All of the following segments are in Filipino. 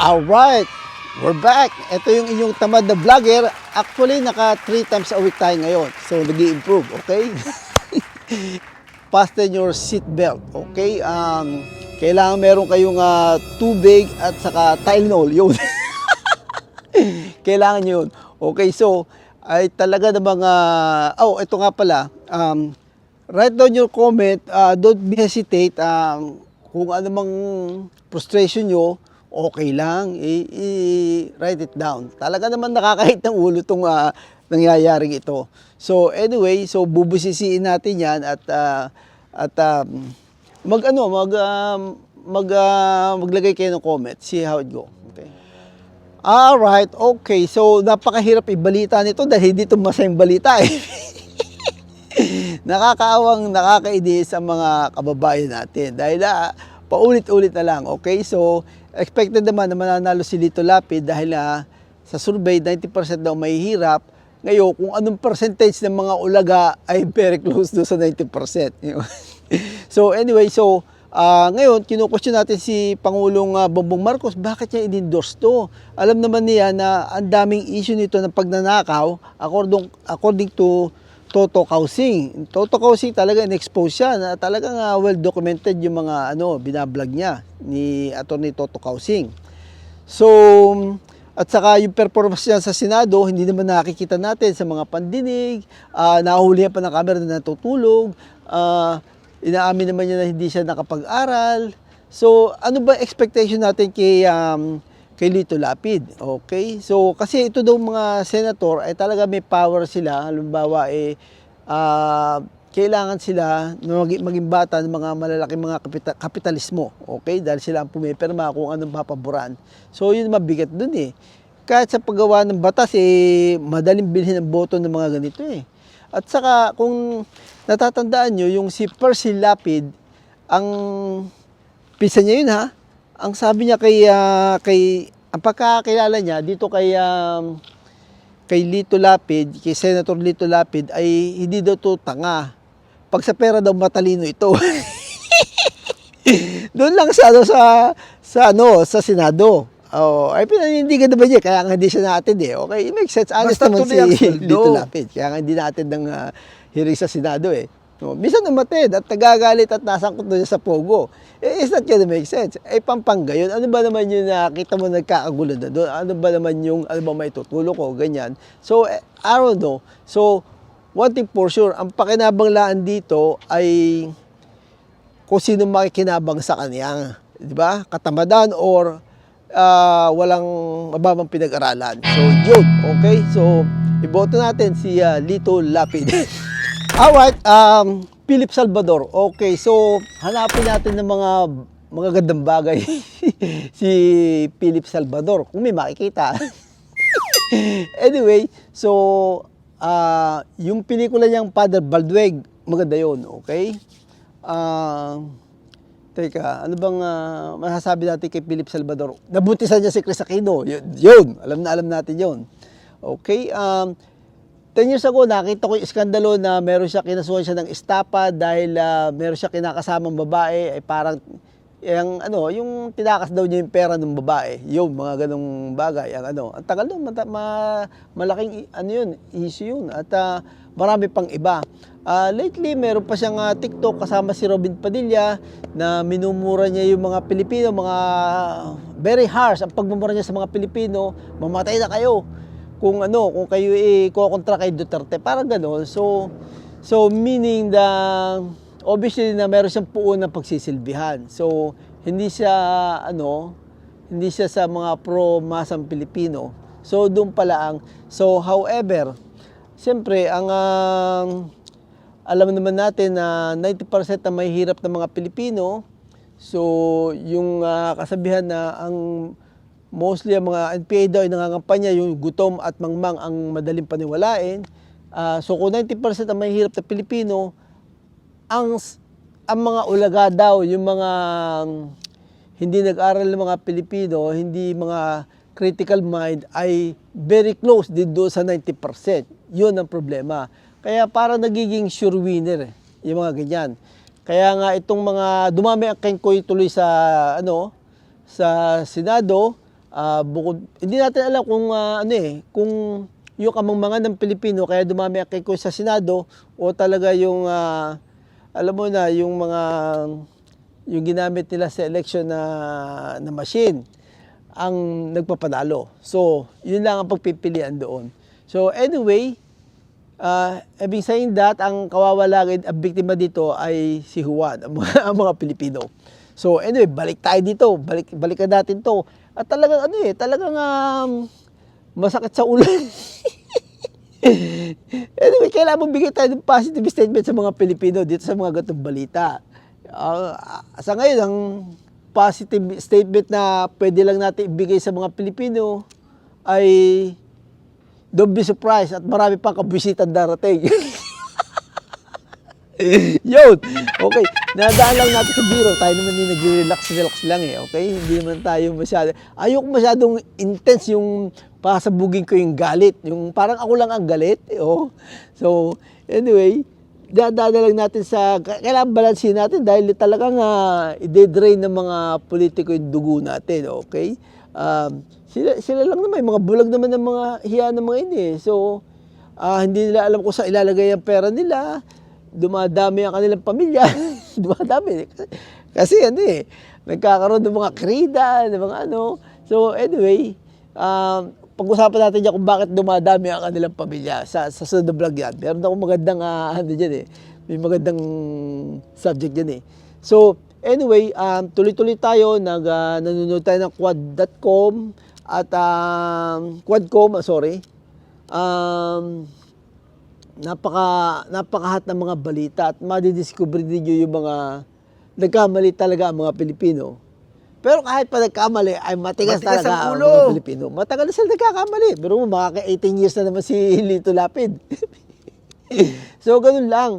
Alright, we're back. Ito yung inyong tamad na vlogger. Actually, naka 3 times a week tayo ngayon. So, nag improve okay? Fasten your seat belt, okay? Um, kailangan meron kayong ah, tubig at saka Tylenol, yun. kailangan yun. Okay, so, ay talaga na mga, oh, ito nga pala, um, write down your comment, uh, don't hesitate, um, kung ano mang frustration nyo, okay lang, i- i- write it down. Talaga naman nakakahit ng ulo itong ah, nangyayaring ito. So anyway, so bubusisiin natin yan at ah, at um, mag ano, mag um, mag ah, maglagay kayo ng comment, see how it go. Okay. Alright, okay. So, napakahirap ibalita nito dahil hindi ito masayang balita eh. Nakakaawang nakakainis sa mga kababayan natin dahil ah, paulit-ulit na lang. Okay, so expected naman na mananalo si Lito Lapid dahil ah, sa survey 90% daw mahihirap. Ngayon, kung anong percentage ng mga ulaga ay very close do sa 90%. Yun. so anyway, so ah, ngayon, kinu-question natin si Pangulong ah, Bongbong Marcos, bakit niya in-endorse to? Alam naman niya na ang daming issue nito ng pagnanakaw according, according to Toto Kausing. Toto Kausing talaga in-expose siya na talagang ah, well documented yung mga ano binablog niya ni Attorney Toto Kausing. So, at saka yung performance niya sa Senado, hindi naman nakikita natin sa mga pandinig, uh, nahuhulihan pa ng camera na natutulog, ah, inaamin naman niya na hindi siya nakapag-aral. So, ano ba expectation natin kay um, kay Lito Lapid? Okay? So, kasi ito daw mga senator ay talaga may power sila. Halimbawa, eh, ah, kailangan sila maging, maging bata ng mga malalaking mga kapita, kapitalismo. Okay? Dahil sila ang pumipirma kung anong papaboran. So, yun mabigat dun eh. Kahit sa paggawa ng batas, eh, madaling bilhin ang boto ng mga ganito eh. At saka, kung natatandaan nyo, yung si Percy Lapid, ang pisa niya yun ha, ang sabi niya kay, ah, kay ang pagkakilala niya dito kay um, kay Lito Lapid, kay Senator Lito Lapid ay hindi daw to tanga. Pag sa pera daw matalino ito. Doon lang sa ano sa sa ano sa Senado. Oh, ay pinanindigan naman niya kaya nga hindi siya natin eh. Okay, it makes sense. Honest Basta naman si. Lito Lapid. Kaya nga hindi natin ng ah, hearing sa Senado eh. No, minsan namatid at nagagalit at nasangkot doon sa pogo. Eh, is that gonna make sense? Eh, pampanga yun. Ano ba naman yung nakita mo nagkakagulo na doon? Ano ba naman yung, ano ba may tutulong ko? Ganyan. So, eh, I don't know. So, one thing for sure, ang pakinabanglaan dito ay kung sino makikinabang sa kanya. Di ba? Katamadan or ah, walang mababang pinag-aralan. So, yun. Okay? So, iboto natin si ah, Lito Lapid. Alright, um, Philip Salvador. Okay, so hanapin natin ng mga mga gandang bagay si Philip Salvador kung may makikita. anyway, so ah yung pelikula niyang Father Baldweg, maganda yun, okay? Ah Teka, ano bang ah, masasabi natin kay Philip Salvador? Nabutisan niya si Chris Aquino. Yun, yun. alam na alam natin yun. Okay, um, 10 years ago, nakita ko yung iskandalo na meron siya, kinasuhan siya ng estapa dahil ah, meron siya kinakasamang babae, ay parang, yung, ano, yung tinakas daw niya yung pera ng babae. Yung mga ganong bagay. Ang, ano, ang tagal doon, mata, ma, malaking, ano yun, issue yun. At ah, marami pang iba. Ah, lately, meron pa siyang ah, TikTok kasama si Robin Padilla na minumura niya yung mga Pilipino, mga very harsh ang pagmumura niya sa mga Pilipino, mamatay na kayo kung ano, kung kayo i-kontra kay Duterte, parang gano'n. So, so meaning the, obviously na meron siyang puon ng pagsisilbihan. So, hindi siya, ano, hindi siya sa mga pro-masang Pilipino. So, doon pala ang, so, however, siyempre, ang, ah, alam naman natin na 90% na may hirap ng mga Pilipino, so, yung ah, kasabihan na ang mostly ang mga NPA daw ay nangangampanya yung gutom at mangmang ang madaling paniwalain. Ah, so kung 90% ang may hirap na Pilipino, ang ang mga ulaga daw, yung mga hindi nag-aral ng mga Pilipino, hindi mga critical mind ay very close din doon sa 90%. Yun ang problema. Kaya parang nagiging sure winner eh, yung mga ganyan. Kaya nga itong mga dumami ang kengkoy tuloy sa ano sa Senado ah, bukod, hindi natin alam kung ah, ano eh, kung yung kamangmangan ng Pilipino kaya dumami ang kiko sa Senado o talaga yung ah, alam mo na yung mga yung ginamit nila sa election na na machine ang nagpapanalo. So, yun lang ang pagpipilian doon. So, anyway, uh, having saying that, ang kawawalagin, ang biktima dito ay si Juan, ang mga, ang mga Pilipino. So, anyway, balik tayo dito. Balik, balikan natin to. At talagang ano eh, talagang um, masakit sa ulo. anyway, kailangan mong bigay tayo ng positive statement sa mga Pilipino dito sa mga gatong balita. Ah, sa ngayon, ang positive statement na pwede lang natin ibigay sa mga Pilipino ay don't be surprised at marami pang kabisitan darating. Yun. Okay. Nadaan lang natin sa biro. Tayo naman yung nag-relax-relax lang eh. Okay? Hindi naman tayo masyado. Ayoko masyadong intense yung pasabugin ko yung galit. Yung parang ako lang ang galit. Eh, oh. So, anyway, dadaan na lang natin sa, kailangan balansin natin dahil talagang uh, i-drain ng mga politiko yung dugo natin. Okay? Um, sila, sila lang naman, mga bulag naman ng mga hiya ng mga ini eh. So, ah, hindi nila alam kung saan ilalagay ang pera nila dumadami ang kanilang pamilya. dumadami. Kasi, ano eh, nagkakaroon ng mga krida, ng mga ano. So anyway, um, pag-usapan natin dyan kung bakit dumadami ang kanilang pamilya sa, sa sunod na vlog yan. Meron akong magandang uh, ano dyan eh. May magandang subject dyan eh. So anyway, um, tuloy-tuloy tayo. Nag, uh, nanonood tayo ng quad.com at um, quadcom, ah, sorry. Um, napaka napakahat ng mga balita at madidiscover ninyo yung mga nagkamali talaga ang mga Pilipino. Pero kahit pa nagkamali, ay matigas, Matigas talaga ang ang ulo. mga Pilipino. Matagal na sila nagkakamali. Pero mga 18 years na naman si Lito Lapid. so, ganun lang.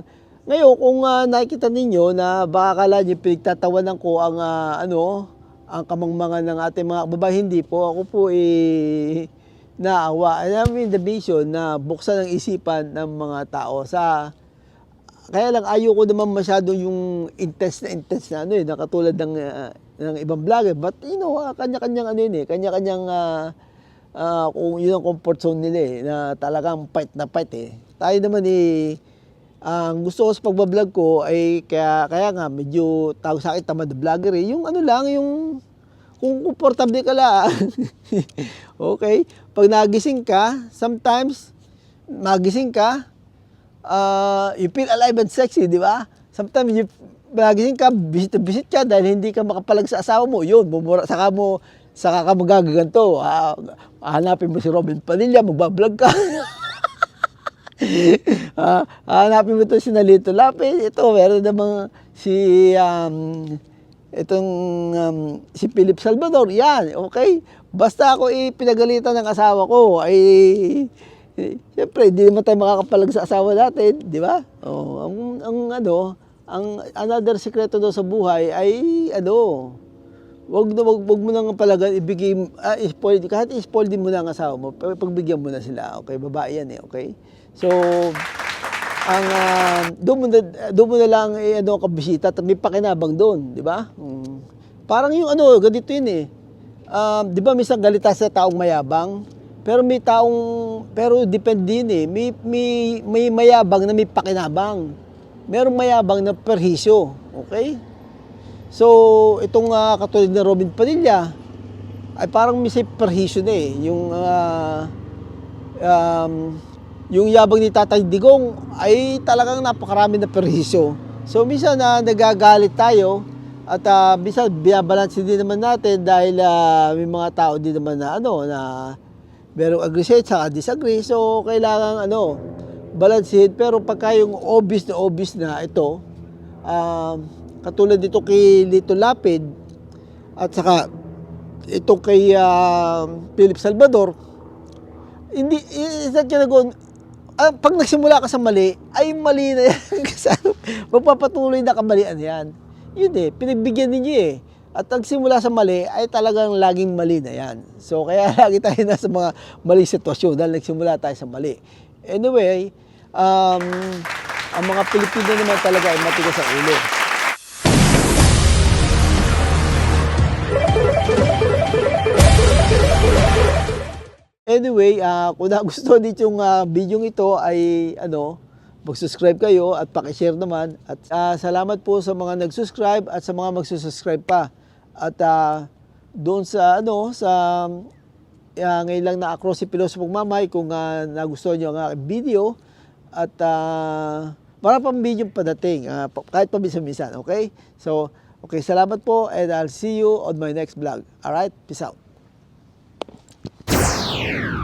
Ngayon, kung ah, nakikita ninyo na baka kala nyo pinagtatawanan ko ang ah, ano, ang kamangmangan ng ating mga babae, hindi po. Ako po eh, naawa. I mean, the vision na buksan ang isipan ng mga tao sa kaya lang ayoko naman masyado yung intense na intense na ano eh, na katulad ng, ah, ng ibang vlogger. But you know, ah, kanya-kanyang ano yun eh, kanya-kanyang ah, ah, kung yun ang comfort zone nila eh, na talagang fight na fight eh. Tayo naman eh, ang gusto ko sa pagbablog ko ay kaya, kaya nga medyo tawag sa akin tamad na vlogger eh. Yung ano lang, yung kung komportable ka lang. okay? Pag nagising ka, sometimes, magising ka, uh, you feel alive and sexy, di ba? Sometimes, you, nagising ka, visit visit ka dahil hindi ka makapalag sa asawa mo. Yun, bumura, saka mo, saka ka magagaganto. Ah, hanapin mo si Robin Padilla, magbablog ka. Ah, hanapin mo to si Nalito Lapid. Ito, meron namang si um, itong um, si Philip Salvador. Yan, okay? Basta ako ipinagalitan ng asawa ko, ay siyempre, hindi naman tayo makakapalag sa asawa natin, di ba? Oh, ang, ang ano, ang another sekreto daw sa buhay ay ano, wag na wag, wag mo nang palagan ibigay ah, spoil kahit i-spoil din mo na ang asawa mo pag- pagbigyan mo na sila okay babae yan eh okay so ang uh, doon mo na doon mo na lang eh, ano kabisita at may pakinabang doon di ba? Mm. parang yung ano ganito yun eh. Um, di ba minsan galita sa taong mayabang? Pero may taong pero depende din eh. May, may may mayabang na may pakinabang. Merong mayabang na perhisyo okay? So, itong uh, katulad na Robin Padilla, ay parang may perhisyo na eh. Yung, ah, um, yung yabang ni Tatay Digong ay talagang napakarami na perhisyo. So, minsan na nagagalit tayo at uh, minsan binabalansin din naman natin dahil ah, may mga tao din naman na ano na merong agree sa disagree. So, kailangan ano, balansin. Pero pagka yung obvious na obvious na ito, um, katulad dito kay Lito Lapid at saka ito kay ah, Philip Salvador, hindi, isa ka nagon, ah, pag nagsimula ka sa mali, ay mali na yan. Kasi ano, magpapatuloy na kamalian yan. Yun eh, pinagbigyan ninyo eh. At nagsimula sa mali, ay talagang laging mali na yan. So, kaya lagi tayo nasa mga mali sitwasyon dahil nagsimula tayo sa mali. Anyway, um, ang mga Pilipino naman talaga ay matigas ang ulo. Anyway, ah, kung nagustuhan din yung ah, video ito ay ano, mag-subscribe kayo at paki-share naman. At ah, salamat po sa mga nag-subscribe at sa mga magsusubscribe pa. At ah, doon sa ano sa ah, ngayon lang na ako si Piloso Pagmamay kung ah, nagustuhan niyo ang aking video at ah, marami pang video padating pa- kahit paminsan-minsan, okay? So, okay, salamat po and I'll see you on my next vlog. Alright, peace out. Yeah.